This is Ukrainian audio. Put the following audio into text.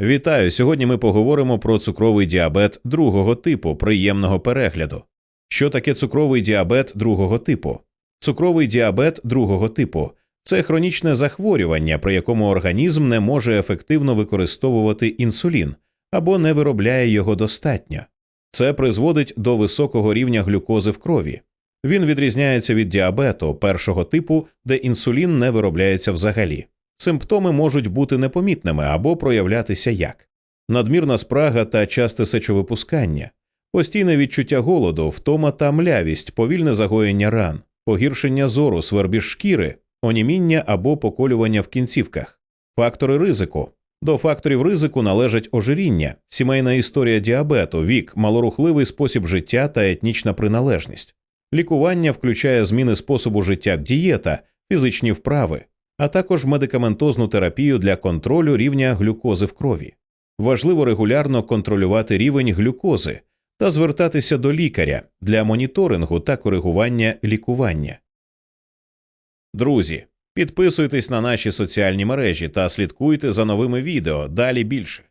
Вітаю! Сьогодні ми поговоримо про цукровий діабет другого типу приємного перегляду. Що таке цукровий діабет другого типу? Цукровий діабет другого типу це хронічне захворювання, при якому організм не може ефективно використовувати інсулін або не виробляє його достатньо. Це призводить до високого рівня глюкози в крові. Він відрізняється від діабету першого типу, де інсулін не виробляється взагалі. Симптоми можуть бути непомітними або проявлятися як надмірна спрага та часте сечовипускання, постійне відчуття голоду, втома та млявість, повільне загоєння ран, погіршення зору, свербіж шкіри, оніміння або поколювання в кінцівках, фактори ризику. До факторів ризику належать ожиріння, сімейна історія діабету, вік, малорухливий спосіб життя та етнічна приналежність. Лікування включає зміни способу життя, дієта, фізичні вправи, а також медикаментозну терапію для контролю рівня глюкози в крові. Важливо регулярно контролювати рівень глюкози та звертатися до лікаря для моніторингу та коригування лікування. Друзі, підписуйтесь на наші соціальні мережі та слідкуйте за новими відео. Далі більше.